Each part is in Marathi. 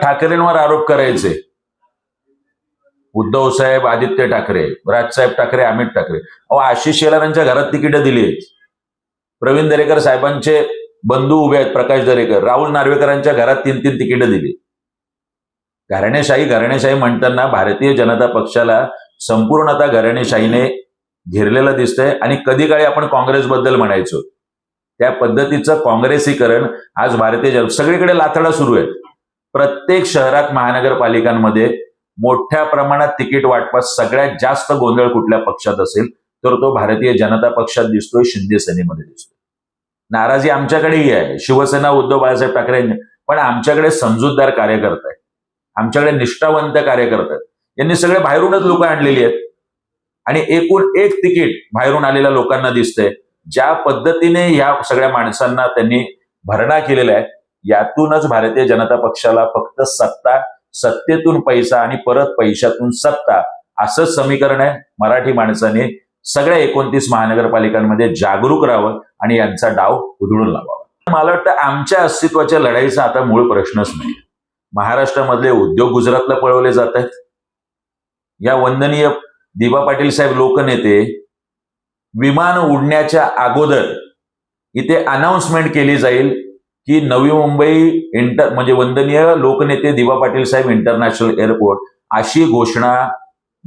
ठाकरेंवर आरोप करायचे. उद्धव साहेब आदित्य ठाकरे राजसाहेब ठाकरे अमित ठाकरे. अहो आशिष शेलारांच्या घरात तिकीट दिली आहेत. प्रवीण दरेकर साहेबांचे बंधू उभे आहेत प्रकाश दरेकर. राहुल नार्वेकरांच्या घरात तीन तीन तिकीट दिली. घराणेशाही घराणेशाही म्हणताना भारतीय जनता पक्षाला संपूर्णतः घराणेशाहीने घेरलेलं दिसतंय आणि कधी काळी आपण काँग्रेसबद्दल म्हणायचो. त्या पद्धतीचं काँग्रेसीकरण आज भारतीय जन सगळीकडे लाथडा सुरू आहे प्रत्येक शहरात महानगरपालिकांमध्ये मोठ्या प्रमाणात तिकीट वाटपात सगळ्यात जास्त गोंधळ कुठल्या पक्षात असेल तर तो भारतीय जनता पक्षात दिसतोय शिंदे सेनेमध्ये दिसतोय. नाराजी आमच्याकडेही आहे. शिवसेना उद्धव बाळासाहेब ठाकरे पण आमच्याकडे समजूतदार कार्यकर्ते आहेत. आमच्याकडे निष्ठावंत कार्यकर्ते आहेत. यांनी सगळे बाहेरूनच लोक आणलेली आहेत. आणि एकूण एक तिकीट बाहेरून आलेल्या लोकांना दिसतंय. ज्या पद्धतीने या सगळ्या माणसांना त्यांनी भरणा केलेला आहे यातूनच भारतीय जनता पक्षाला फक्त सत्ता सत्तेतून पैसा आणि परत पैशातून सत्ता असंच समीकरण आहे. मराठी माणसाने सगळ्या एकोणतीस महानगरपालिकांमध्ये जागरूक राहावं आणि यांचा डाव उधळून लावावा. मला वाटतं आमच्या अस्तित्वाच्या लढाईचा आता मूळ प्रश्नच नाही. महाराष्ट्रामधले उद्योग गुजरातला पळवले जात आहेत. या वंदनीय दिबा पाटील साहेब लोकनेते विमान उडण्याच्या अगोदर इथे अनाउन्समेंट केली जाईल. की नवी मुंबई इंटर म्हणजे वंदनीय लोकनेते दिवा पाटील साहेब इंटरनॅशनल एअरपोर्ट अशी घोषणा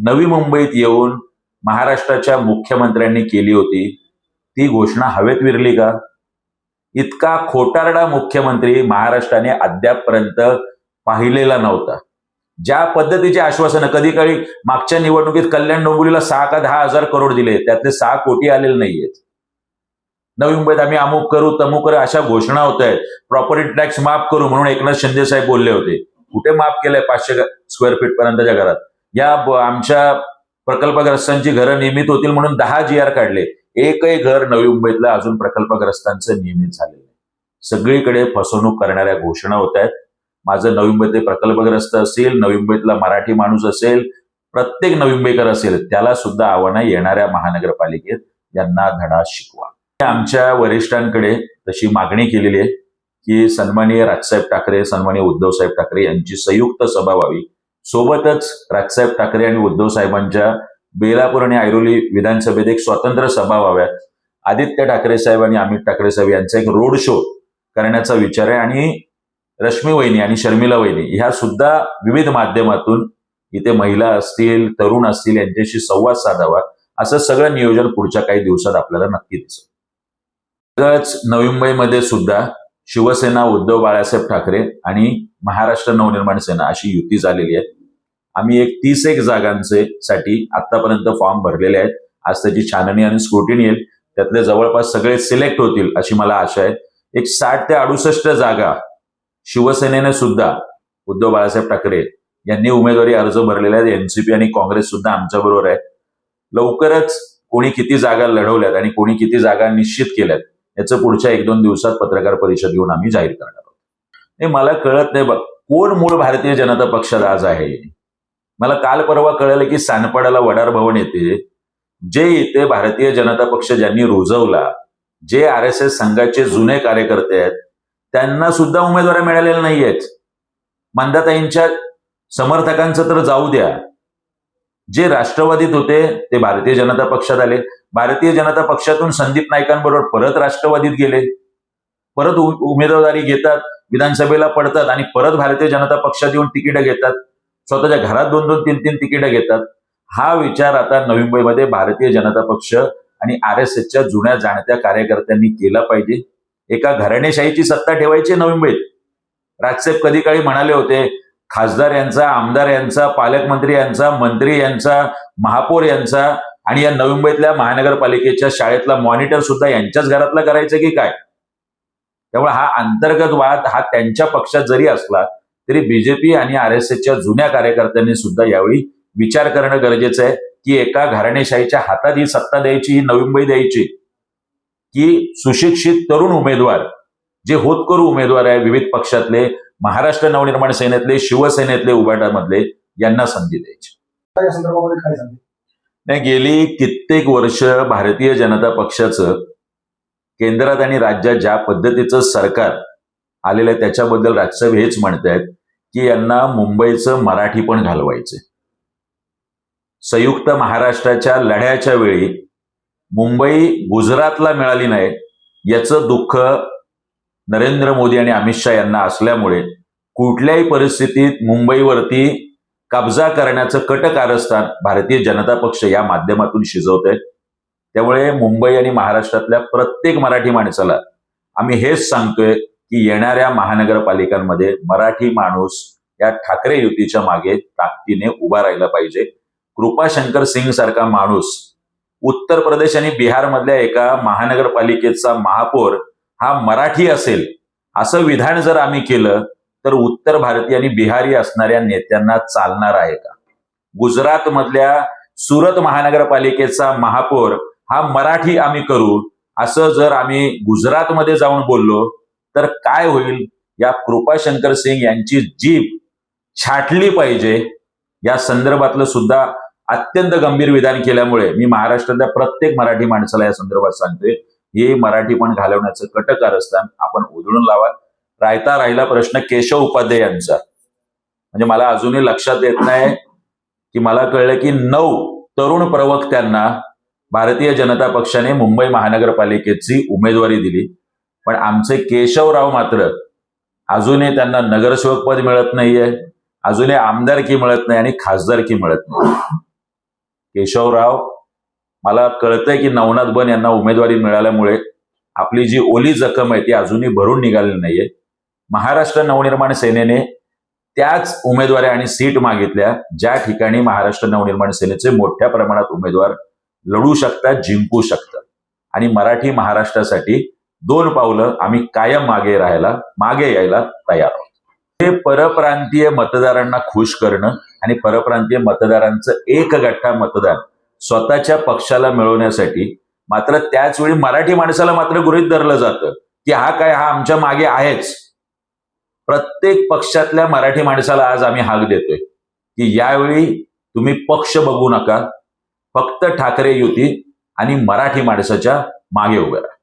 नवी मुंबईत येऊन महाराष्ट्राच्या मुख्यमंत्र्यांनी केली होती. ती घोषणा हवेत विरली का? इतका खोटारडा मुख्यमंत्री महाराष्ट्राने अद्यापपर्यंत पाहिलेला नव्हता. ज्या पद्धतीचे आश्वासनं कधी काळी मागच्या निवडणुकीत कल्याण डोंबिवलीला सहा का दहा हजार करोड दिले त्यातले सहा कोटी आलेले नाहीयेत. नवी मुंबईत आम्ही अमुक करू तमुक करू अशा घोषणा होत आहेत प्रॉपर्टी टॅक्स माफ करू म्हणून एकनाथ शिंदे साहेब बोलले होते. कुठे माफ केलंय पाचशे स्क्वेअर फीट पर्यंतच्या घरात? या आमच्या प्रकल्पग्रस्तांची घरं नियमित होतील म्हणून दहा जी आर काढले. एकही घर नवी मुंबईतलं अजून प्रकल्पग्रस्तांचं नियमित झालेलं नाही. सगळीकडे फसवणूक करणाऱ्या घोषणा होत आहेत माझं नवी मुंबईतले प्रकल्पग्रस्त असेल नवी मुंबईतला मराठी माणूस असेल प्रत्येक नवी मुंबईकर असेल त्याला सुद्धा आव्हानं येणाऱ्या महानगरपालिकेत यांना धडा शिकवा. आमच्या वरिष्ठांकडे तशी मागणी केलेली आहे की सन्माननीय राजसाहेब ठाकरे सन्माननीय उद्धवसाहेब ठाकरे यांची संयुक्त सभा व्हावी. सोबतच राजसाहेब ठाकरे आणि उद्धव साहेबांच्या बेलापूर आणि ऐरोली विधानसभेत एक स्वतंत्र सभा व्हाव्यात. आदित्य ठाकरे साहेब आणि अमित ठाकरे साहेब यांचा एक रोड शो करण्याचा विचार आहे आणि रश्मी वहिनी आणि शर्मिला वहिनी ह्या सुद्धा विविध माध्यमातून इथे महिला असतील तरुण असतील यांच्याशी संवाद साधावा असं सगळं नियोजन पुढच्या काही दिवसात आपल्याला नक्की दिसेल. नवी मुंबईमध्ये सुद्धा शिवसेना उद्धव बाळासाहेब ठाकरे आणि महाराष्ट्र नवनिर्माण सेना अशी युती झालेली आहे. आम्ही एक तीस एक जागांचे साठी आतापर्यंत फॉर्म भरलेले आहेत. आज त्याची छाननी आणि स्क्रुटिनी येईल. त्यातले जवळपास सगळे सिलेक्ट होतील अशी मला आशा आहे. एक साठ ते अडुसष्ट जागा शिवसेनेने सुद्धा उद्धव बाळासाहेब ठाकरे यांनी उमेदवारी अर्ज भरलेले आहेत. एनसीपी आणि काँग्रेस सुद्धा आमच्या बरोबर आहे लवकरच कोणी किती जागा लढवल्यात आणि कोणी किती जागा निश्चित केल्यात याचं पुढच्या एक दोन दिवसात पत्रकार परिषद घेऊन आम्ही जाहीर करणार आहोत. हे मला कळत नाही बघ. कोण मूळ भारतीय जनता पक्षात आज आहे? मला काल परवा कळलं की सानपाडाला वडार भवन येते. जे इथे भारतीय जनता पक्ष ज्यांनी रुजवला जे आर एस एस संघाचे जुने कार्यकर्ते आहेत त्यांना सुद्धा उमेदवार मिळालेल्या नाही आहेत मंदाताईंच्या समर्थकांचं तर जाऊ द्या. जे राष्ट्रवादीत होते ते भारतीय जनता पक्षात आले. भारतीय जनता पक्षातून संदीप नाईकांबरोबर परत राष्ट्रवादीत गेले. परत उमेदवारी घेतात विधानसभेला पडतात आणि परत भारतीय जनता पक्षात येऊन तिकीटं घेतात. स्वतःच्या घरात दोन दोन तीन तीन तिकीटं घेतात. हा विचार आता नवी मुंबईमध्ये भारतीय जनता पक्ष आणि आर एस एसच्या जुन्या जाणत्या कार्यकर्त्यांनी केला पाहिजे. एका घराणेशाहीची सत्ता ठेवायची नवी मुंबईत राजसाहेब कधी काळी म्हणाले होते खासदार यांचा आमदार यांचा पालकमंत्री यांचा मंत्री यांचा महापौर यांचा आणि या नवी मुंबईतल्या महानगरपालिकेच्या शाळेतला मॉनिटर सुद्धा यांच्याच घरातला करायचं की काय? त्यामुळे हा अंतर्गत वाद हा त्यांच्या पक्षात जरी असला तरी बीजेपी आणि आर एस एसच्या जुन्या कार्यकर्त्यांनी सुद्धा यावेळी विचार करणं गरजेचं आहे की एका घराणेशाहीच्या हातात ही सत्ता द्यायची ही नवी मुंबई द्यायची. की सुशिक्षित तरुण उमेदवार जे होतकरू उमेदवार आहे विविध पक्षातले महाराष्ट्र नवनिर्माण सेनेतले शिवसेनेतले उभाटामधले यांना संधी द्यायची. नाही गेली कित्येक वर्ष भारतीय जनता पक्षाचं केंद्रात आणि राज्यात ज्या पद्धतीचं सरकार आलेलं आहे त्याच्याबद्दल राजसाहेब हेच म्हणतायत की यांना मुंबईचं मराठी पण घालवायचे संयुक्त महाराष्ट्राच्या लढ्याच्या वेळी मुंबई गुजरातला मिळाली नाही याचं दुःख नरेंद्र मोदी आणि अमित शहा यांना असल्यामुळे कुठल्याही परिस्थितीत मुंबईवरती कब्जा करण्याचं कट कारस्थान भारतीय जनता पक्ष या माध्यमातून शिजवत आहेत त्यामुळे मुंबई आणि महाराष्ट्रातल्या प्रत्येक मराठी माणसाला आम्ही हेच सांगतोय की येणाऱ्या महानगरपालिकांमध्ये मराठी माणूस या ठाकरे युतीच्या मागे ताकदीने उभा राहिला पाहिजे. कृपाशंकर सिंग सारखा माणूस उत्तर प्रदेश आणि बिहारमधल्या एका महानगरपालिकेचा महापौर हा मराठी असेल असं विधान जर आम्ही केलं तर उत्तर भारतीय आणि बिहारी असणाऱ्या नेत्यांना चालणार आहे का? गुजरात मधल्या सुरत महानगरपालिकेचा महापौर हा मराठी आम्ही करू असं जर आम्ही गुजरातमध्ये जाऊन बोललो तर काय होईल? या कृपाशंकर सिंग यांची जीभ छाटली पाहिजे. या संदर्भातलं सुद्धा अत्यंत गंभीर विधान केल्यामुळे मी महाराष्ट्रातल्या प्रत्येक मराठी माणसाला या संदर्भात सांगतोय हे मराठी पण घालवण्याचं कटकारस्थान आपण उधळून लावा रायता राहिला प्रश्न केशव उपाध्याय यांचा. म्हणजे मला अजूनही लक्षात येत नाही की मला कळलं की नऊ तरुण प्रवक्त्यांना भारतीय जनता पक्षाने मुंबई महानगरपालिकेची उमेदवारी दिली. पण आमचे केशवराव मात्र अजूनही त्यांना नगरसेवक पद मिळत नाहीये. अजूनही आमदारकी मिळत नाही आणि खासदारकी मिळत नाही. केशवराव मला कळतंय की नवनाथ बन यांना उमेदवारी मिळाल्यामुळे आपली जी ओली जखम आहे ती अजूनही भरून निघालेली नाहीये. महाराष्ट्र नवनिर्माण सेनेने त्याच उमेदवारी आणि सीट मागितल्या ज्या ठिकाणी महाराष्ट्र नवनिर्माण सेनेचे मोठ्या प्रमाणात उमेदवार लढू शकतात जिंकू शकतात. आणि मराठी महाराष्ट्रासाठी दोन पावलं आम्ही कायम मागे राहायला मागे यायला तयार आहोत. हे परप्रांतीय मतदारांना खुश करणं आणि परप्रांतीय मतदारांचं एक गठ्ठा मतदान स्वतःच्या पक्षाला मिळवण्यासाठी मात्र त्याच वेळी मराठी माणसाला मात्र गृहित धरलं जातं की हा काय हा आमच्या मागे आहेच. प्रत्येक पक्षातल्या मराठी माणसाला आज आम्ही हाक देतोय. की यावेळी तुम्ही पक्ष बघू नका. फक्त ठाकरे युती आणि मराठी माणसाच्या मागे उभे राहा.